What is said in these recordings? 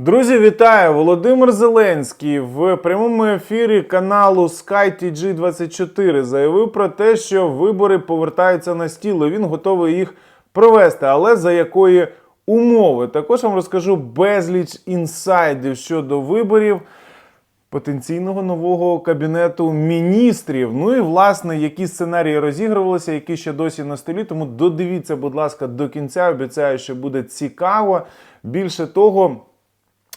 Друзі, вітаю! Володимир Зеленський в прямому ефірі каналу SkyTG24 заявив про те, що вибори повертаються на стіл. і Він готовий їх провести, але за якої умови? Також вам розкажу безліч інсайдів щодо виборів потенційного нового кабінету міністрів. Ну і власне, які сценарії розігрувалися, які ще досі на столі. Тому додивіться, будь ласка, до кінця. Обіцяю, що буде цікаво. Більше того.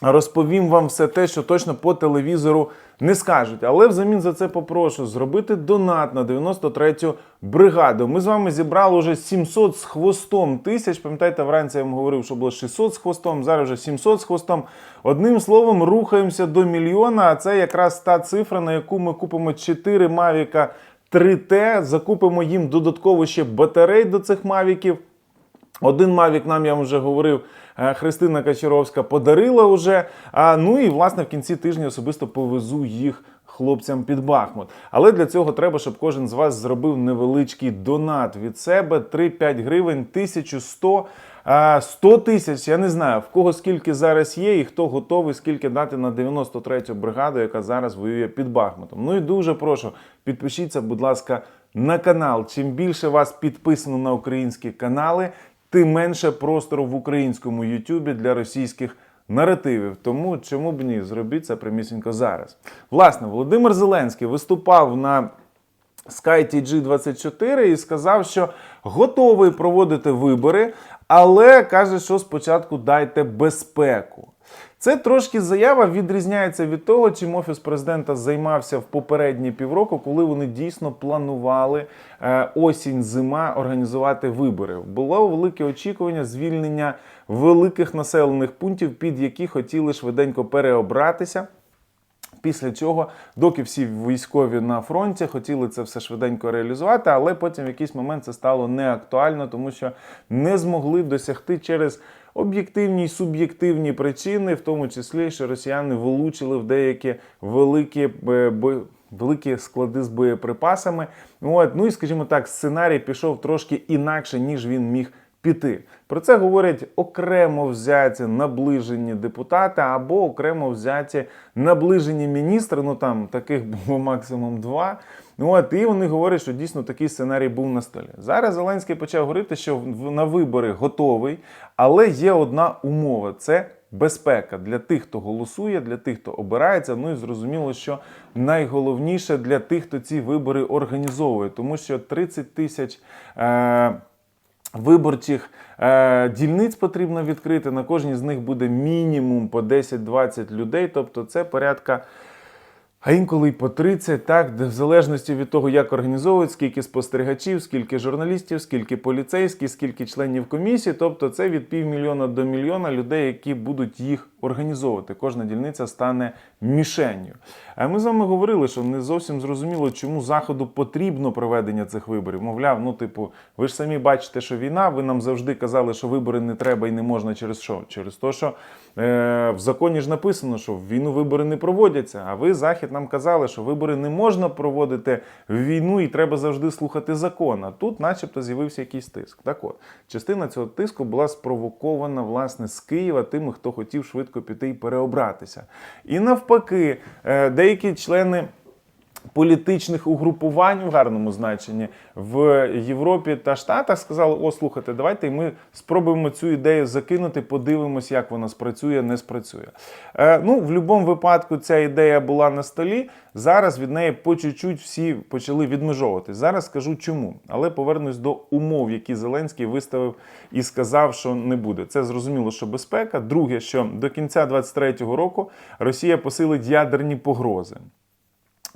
Розповім вам все те, що точно по телевізору не скажуть. Але взамін за це попрошу зробити донат на 93-ю бригаду. Ми з вами зібрали вже 700 з хвостом тисяч. Пам'ятаєте, вранці я вам говорив, що було 600 з хвостом, зараз вже 700 з хвостом. Одним словом, рухаємося до мільйона. А це якраз та цифра, на яку ми купимо 4 Мавіка 3T, закупимо їм додатково ще батарей до цих мавіків. Один Мавік нам я вам вже говорив. Е, Христина Качаровська подарила вже. А ну і власне в кінці тижня особисто повезу їх хлопцям під Бахмут. Але для цього треба, щоб кожен з вас зробив невеличкий донат від себе 3-5 гривень, 1100. а, 100 тисяч, я не знаю, в кого скільки зараз є, і хто готовий скільки дати на 93-ю бригаду, яка зараз воює під Бахмутом. Ну і дуже прошу, підпишіться, будь ласка, на канал. Чим більше вас підписано на українські канали, тим менше простору в українському Ютубі для російських наративів. Тому чому б ні, зробіть це прямісінько зараз. Власне, Володимир Зеленський виступав на SkyTG24 і сказав, що готовий проводити вибори, але каже, що спочатку дайте безпеку. Це трошки заява відрізняється від того, чим офіс президента займався в попередні півроку, коли вони дійсно планували е, осінь-зима організувати вибори. Було велике очікування звільнення великих населених пунктів, під які хотіли швиденько переобратися. Після чого, доки всі військові на фронті хотіли це все швиденько реалізувати, але потім в якийсь момент це стало неактуально, тому що не змогли досягти через об'єктивні й суб'єктивні причини, в тому числі, що росіяни вилучили в деякі великі е, великі склади з боєприпасами. От, ну і скажімо так, сценарій пішов трошки інакше, ніж він міг піти. Про це говорять окремо взяті наближені депутати або окремо взяті наближені міністри. Ну там таких було максимум два. Ну от і вони говорять, що дійсно такий сценарій був на столі. Зараз Зеленський почав говорити, що на вибори готовий, але є одна умова: це безпека для тих, хто голосує, для тих, хто обирається. Ну і зрозуміло, що найголовніше для тих, хто ці вибори організовує, тому що 30 тисяч. Е- Виборчих е, дільниць потрібно відкрити. На кожній з них буде мінімум по 10-20 людей. Тобто це порядка, а інколи й по 30, так, де в залежності від того, як організовують, скільки спостерігачів, скільки журналістів, скільки поліцейських, скільки членів комісії. Тобто це від півмільйона до мільйона людей, які будуть їх організовувати. Кожна дільниця стане мішенню. Ми з вами говорили, що не зовсім зрозуміло, чому заходу потрібно проведення цих виборів. Мовляв, ну типу, ви ж самі бачите, що війна. Ви нам завжди казали, що вибори не треба і не можна через що? Через те, що е, в законі ж написано, що в війну вибори не проводяться. А ви захід нам казали, що вибори не можна проводити в війну, і треба завжди слухати закон. А тут, начебто, з'явився якийсь тиск. Так от, частина цього тиску була спровокована власне з Києва тими, хто хотів швидко піти і переобратися. І навпаки, е, деякі члени. Політичних угрупувань в гарному значенні в Європі та Штатах сказали: о, слухайте, давайте ми спробуємо цю ідею закинути, подивимось, як вона спрацює, не спрацює. Е, ну, в будь-якому випадку ця ідея була на столі. Зараз від неї по чуть-чуть всі почали відмежовуватись. Зараз скажу чому, але повернусь до умов, які Зеленський виставив і сказав, що не буде. Це зрозуміло, що безпека. Друге, що до кінця 2023 року Росія посилить ядерні погрози.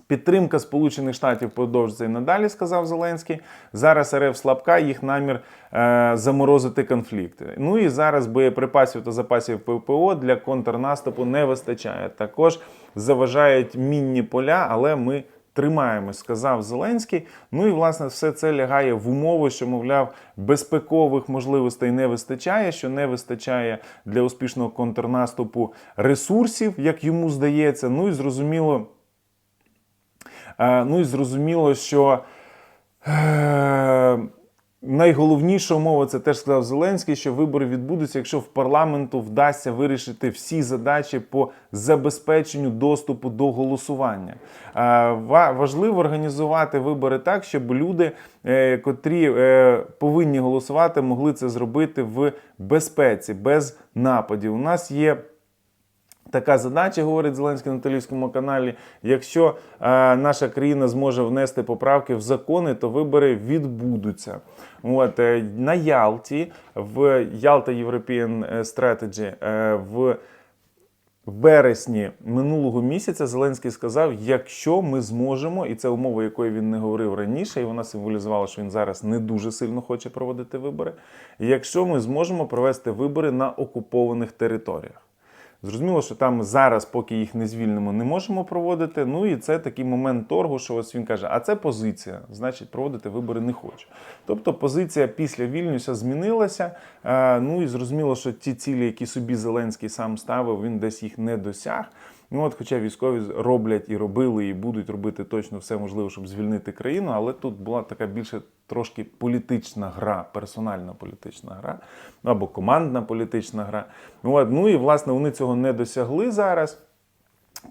Підтримка Сполучених Штатів продовжиться і надалі, сказав Зеленський. Зараз РФ слабка, їх намір е, заморозити конфлікти. Ну і зараз боєприпасів та запасів ППО для контрнаступу не вистачає. Також заважають мінні поля, але ми тримаємось, сказав Зеленський. Ну і власне все це лягає в умови, що, мовляв, безпекових можливостей не вистачає, що не вистачає для успішного контрнаступу ресурсів, як йому здається. Ну і зрозуміло. Е, Ну і зрозуміло, що е, найголовніша умова, це теж сказав Зеленський, що вибори відбудуться, якщо в парламенту вдасться вирішити всі задачі по забезпеченню доступу до голосування. Е, Важливо організувати вибори так, щоб люди, котрі повинні голосувати, могли це зробити в безпеці, без нападів. У нас є. Така задача, говорить Зеленський на телевізькому каналі. Якщо е, наша країна зможе внести поправки в закони, то вибори відбудуться. От е, на Ялті в Ялта European Strategy е, в вересні минулого місяця Зеленський сказав: якщо ми зможемо, і це умова, якої він не говорив раніше, і вона символізувала, що він зараз не дуже сильно хоче проводити вибори. Якщо ми зможемо провести вибори на окупованих територіях. Зрозуміло, що там зараз, поки їх не звільнимо, не можемо проводити. Ну і це такий момент торгу, що ось він каже: а це позиція, значить, проводити вибори не хочу. Тобто позиція після Вільнюса змінилася. Е, Ну і зрозуміло, що ті цілі, які собі Зеленський сам ставив, він десь їх не досяг. Ну от, хоча військові роблять і робили, і будуть робити точно все можливе, щоб звільнити країну, але тут була така більше трошки політична гра, персональна політична гра, ну, або командна політична гра. Ну, от, ну і власне вони цього не досягли зараз.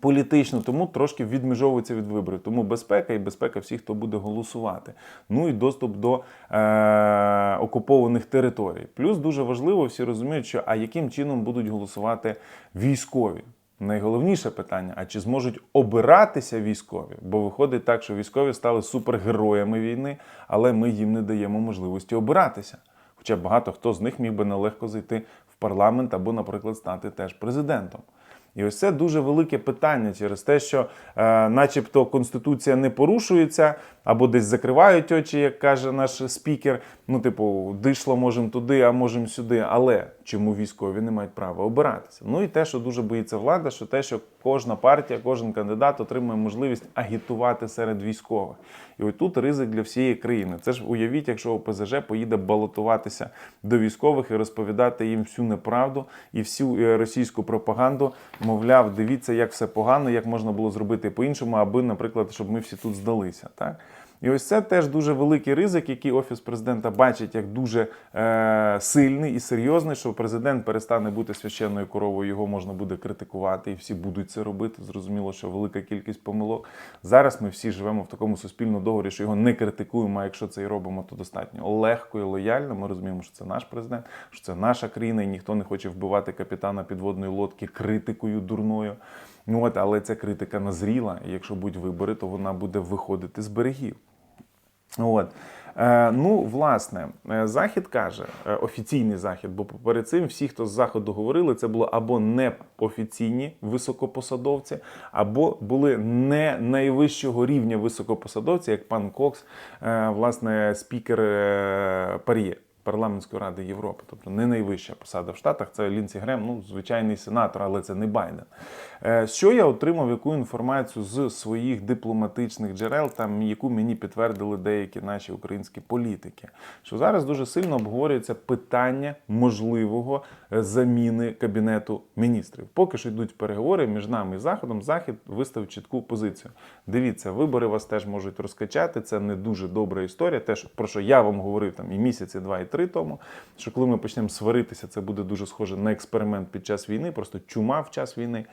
Політично, тому трошки відмежовується від виборів. Тому безпека і безпека всіх, хто буде голосувати. Ну і доступ до е- окупованих територій. Плюс дуже важливо, всі розуміють, що а яким чином будуть голосувати військові. Найголовніше питання: а чи зможуть обиратися військові? Бо виходить так, що військові стали супергероями війни, але ми їм не даємо можливості обиратися. Хоча багато хто з них міг би нелегко зайти в парламент або, наприклад, стати теж президентом. І ось це дуже велике питання через те, що, е, начебто, конституція не порушується, або десь закривають очі, як каже наш спікер. Ну, типу, дишло можемо туди, а можемо сюди. Але чому військові не мають права обиратися? Ну і те, що дуже боїться влада, що те, що кожна партія, кожен кандидат отримує можливість агітувати серед військових. І от тут ризик для всієї країни. Це ж уявіть, якщо ОПЗЖ поїде балотуватися до військових і розповідати їм всю неправду і всю е, російську пропаганду. Мовляв, дивіться, як все погано, як можна було зробити по-іншому, аби, наприклад, щоб ми всі тут здалися. Так? І ось це теж дуже великий ризик, який офіс президента бачить як дуже е, сильний і серйозний, що президент перестане бути священною коровою, його можна буде критикувати, і всі будуть це робити. Зрозуміло, що велика кількість помилок. Зараз ми всі живемо в такому суспільному договорі, що його не критикуємо. А якщо це і робимо, то достатньо легко і лояльно. Ми розуміємо, що це наш президент, що це наша країна, і ніхто не хоче вбивати капітана підводної лодки критикою дурною. Ну от, але ця критика назріла, і якщо будуть вибори, то вона буде виходити з берегів. От. Е, ну, власне, е, захід каже, е, офіційний захід, бо перед цим всі, хто з заходу говорили, це було або неофіційні високопосадовці, або були не найвищого рівня високопосадовці, як пан Кокс, власне, спікер Пар'є. Парламентської ради Європи, тобто не найвища посада в Штатах, це Лінсі Грем, ну звичайний сенатор, але це не Байден. Е, Що я отримав, яку інформацію з своїх дипломатичних джерел, там яку мені підтвердили деякі наші українські політики, що зараз дуже сильно обговорюється питання можливого е, заміни кабінету міністрів. Поки що йдуть переговори між нами і заходом. Захід виставив чітку позицію. Дивіться, вибори вас теж можуть розкачати. Це не дуже добра історія. Те, про що я вам говорив там і місяці, два і три тому. Що коли ми почнемо сваритися, це буде дуже схоже на експеримент під час війни, просто чума в час війни.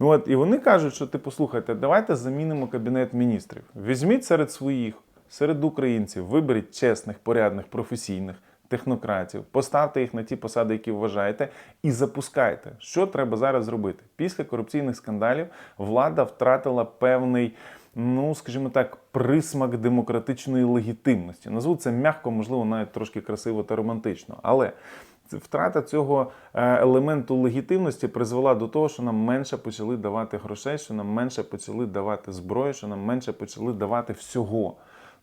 Ну от і вони кажуть, що типу, слухайте, давайте замінимо кабінет міністрів. Візьміть серед своїх, серед українців, виберіть чесних, порядних, професійних. Технократів, поставте їх на ті посади, які вважаєте, і запускайте. Що треба зараз зробити? Після корупційних скандалів влада втратила певний, ну скажімо так, присмак демократичної легітимності. Назву це м'яко, можливо, навіть трошки красиво та романтично. Але втрата цього е, елементу легітимності призвела до того, що нам менше почали давати грошей, що нам менше почали давати зброю, що нам менше почали давати всього.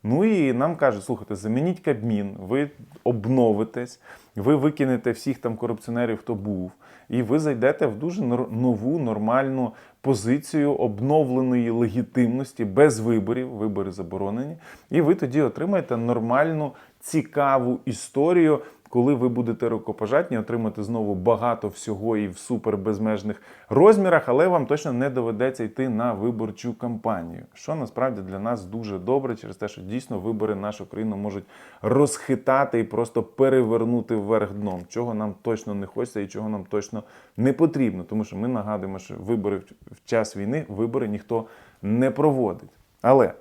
Ну і нам кажуть, слухайте, замініть Кабмін, ви обновитесь, ви викинете всіх там корупціонерів, хто був, і ви зайдете в дуже нову нормальну позицію обновленої легітимності без виборів, вибори заборонені, і ви тоді отримаєте нормальну, цікаву історію коли ви будете рукопожатні, отримати знову багато всього і в супер безмежних розмірах, але вам точно не доведеться йти на виборчу кампанію. Що насправді для нас дуже добре, через те, що дійсно вибори нашу країну можуть розхитати і просто перевернути вверх дном, чого нам точно не хочеться і чого нам точно не потрібно. Тому що ми нагадуємо, що вибори в- час війни вибори ніхто не проводить. Але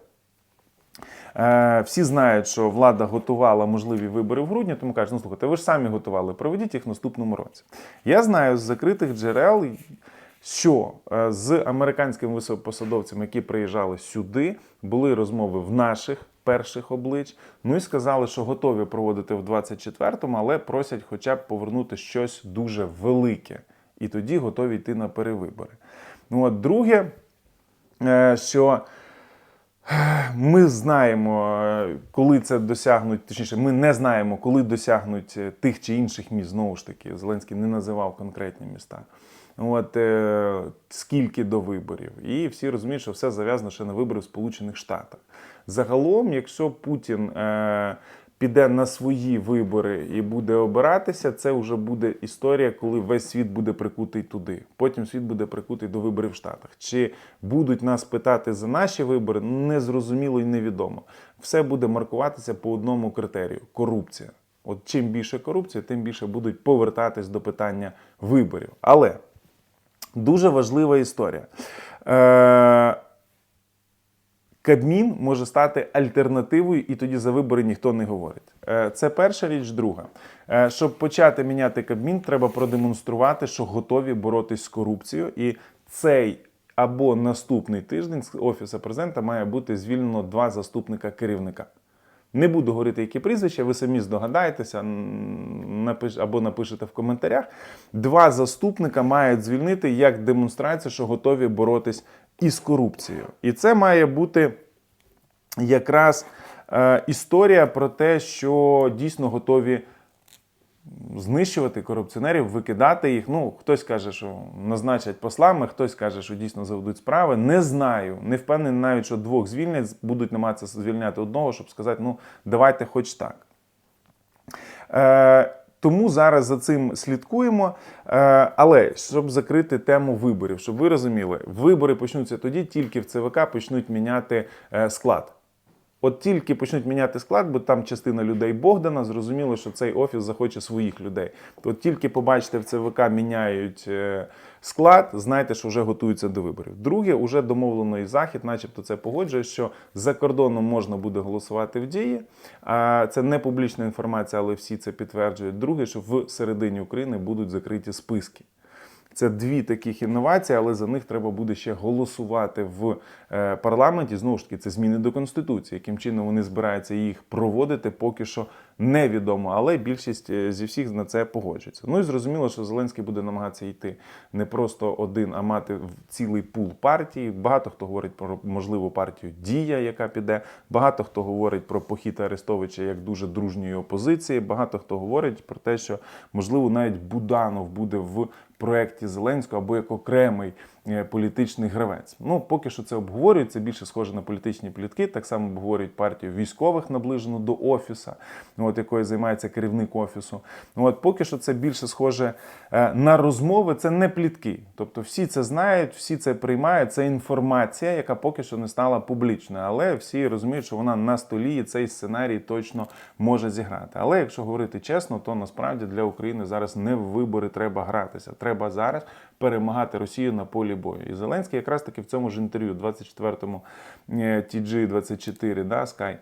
всі знають, що влада готувала можливі вибори в грудні, тому кажуть, ну слухайте, ви ж самі готували, проведіть їх в наступному році. Я знаю з закритих джерел, що е, з американськими високопосадовцями, які приїжджали сюди, були розмови в наших перших облич. Ну і сказали, що готові проводити в 24-му, але просять хоча б повернути щось дуже велике. І тоді готові йти на перевибори. Ну от друге, е, що ми знаємо, коли це досягнуть, точніше, ми не знаємо, коли досягнуть е, тих чи інших міст. Знову ж таки, Зеленський не називав конкретні міста. От е, скільки до виборів, і всі розуміють, що все зав'язано ще на вибори в Сполучених Штатах. Загалом, якщо Путін е, піде на свої вибори і буде обиратися, це вже буде історія, коли весь світ буде прикутий туди. Потім світ буде прикутий до виборів в Штатах. Чи будуть нас питати за наші вибори, незрозуміло і невідомо. Все буде маркуватися по одному критерію корупція. От чим більше корупції, тим більше будуть повертатись до питання виборів. Але дуже важлива історія. Е, Кабмін може стати альтернативою, і тоді за вибори ніхто не говорить. Е, Це перша річ. Друга, Е, щоб почати міняти Кабмін, треба продемонструвати, що готові боротись з корупцією. І цей або наступний тиждень з офісу президента має бути звільнено два заступника керівника. Не буду говорити, які прізвища, ви самі здогадаєтеся або напишете в коментарях. Два заступника мають звільнити як демонстрацію, що готові боротись із корупцією. І це має бути якраз е, історія про те, що дійсно готові знищувати корупціонерів, викидати їх. Ну, хтось каже, що назначать послами, хтось каже, що дійсно заведуть справи. Не знаю, не впевнений навіть, що двох звільнять, будуть намагатися звільняти одного, щоб сказати, ну давайте хоч так. Е, тому зараз за цим слідкуємо. Е, але щоб закрити тему виборів, щоб ви розуміли, вибори почнуться тоді, тільки в ЦВК почнуть міняти е, склад. От тільки почнуть міняти склад, бо там частина людей Богдана, зрозуміло, що цей офіс захоче своїх людей. От тільки побачите в ЦВК міняють е, склад, знайте, що вже готуються до виборів. Друге, уже домовлено і захід, начебто це погоджує, що за кордоном можна буде голосувати в дії. Це не публічна інформація, але всі це підтверджують. Друге, що в середині України будуть закриті списки. Це дві таких інновації, але за них треба буде ще голосувати в парламенті. Знову ж таки, це зміни до конституції. Яким чином вони збираються їх проводити, поки що невідомо. Але більшість е, зі всіх на це погоджується. Ну і зрозуміло, що Зеленський буде намагатися йти не просто один, а мати цілий пул партій. Багато хто говорить про можливу партію Дія, яка піде. Багато хто говорить про похід Арестовича як дуже дружньої опозиції. Багато хто говорить про те, що можливо навіть Буданов буде в проєкті Зеленського або як окремий е, політичний гравець. Ну, поки що це обговорюється, більше схоже на політичні плітки. Так само обговорюють партію військових, наближену до офіса, от якою займається керівник офісу. Ну, от поки що це більше схоже е, на розмови, це не плітки. Тобто всі це знають, всі це приймають. Це інформація, яка поки що не стала публічною, але всі розуміють, що вона на столі і цей сценарій точно може зіграти. Але якщо говорити чесно, то насправді для України зараз не в вибори треба гратися. Треба зараз перемагати Росію на полі бою. І Зеленський якраз таки в цьому ж інтерв'ю, 24-му е, TG24, да, Sky,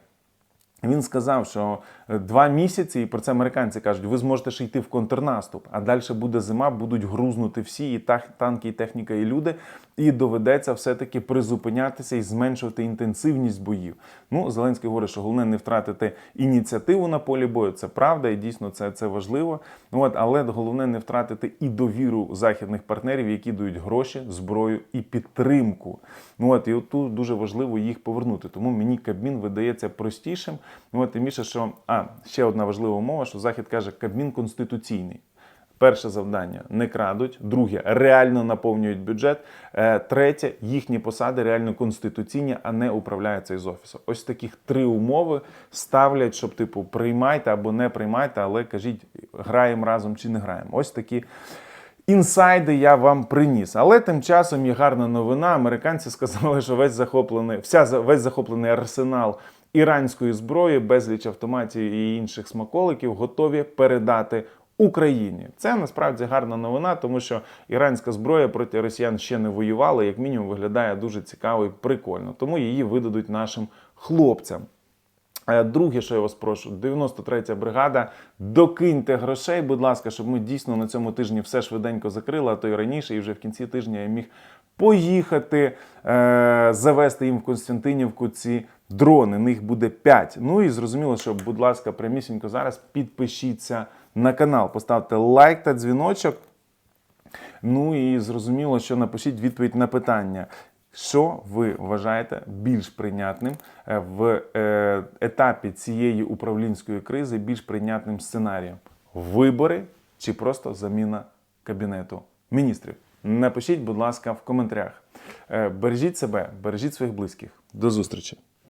він сказав, що е, два місяці, і про це американці кажуть, ви зможете ще йти в контрнаступ, а далі буде зима, будуть грузнути всі і танки, і техніка, і люди, і доведеться все-таки призупинятися і зменшувати інтенсивність боїв. Ну, Зеленський говорить, що головне не втратити ініціативу на полі бою. Це правда, і дійсно це, це важливо. От, але головне не втратити і довіру західних партнерів, які дають гроші, зброю і підтримку. Ну от і тут дуже важливо їх повернути. Тому мені Кабмін видається простішим. Ну от тим більше, що а ще одна важлива умова, що Захід каже, Кабмін конституційний. Перше завдання не крадуть. Друге реально наповнюють бюджет. Е, Третє їхні посади реально конституційні, а не управляються із офісу. Ось таких три умови ставлять, щоб типу приймайте або не приймайте, але кажіть, граємо разом чи не граємо. Ось такі. Інсайди я вам приніс, але тим часом є гарна новина. Американці сказали, що весь захоплений, вся весь захоплений арсенал іранської зброї, безліч автоматів і інших смаколиків готові передати Україні. Це насправді гарна новина, тому що іранська зброя проти росіян ще не воювала, як мінімум виглядає дуже цікаво і прикольно. Тому її видадуть нашим хлопцям. Е, Друге, що я вас прошу, 93-я бригада, докиньте грошей, будь ласка, щоб ми дійсно на цьому тижні все швиденько закрили, а то й раніше, і вже в кінці тижня я міг поїхати, е, завести їм в Константинівку ці дрони. Них буде 5. Ну і зрозуміло, що, будь ласка, прямісінько зараз підпишіться на канал, поставте лайк та дзвіночок. Ну і зрозуміло, що напишіть відповідь на питання. Що ви вважаєте більш прийнятним е, в е, етапі цієї управлінської кризи, більш прийнятним сценарієм? Вибори чи просто заміна кабінету міністрів? Напишіть, будь ласка, в коментарях. Е, Бережіть себе, бережіть своїх близьких. До зустрічі!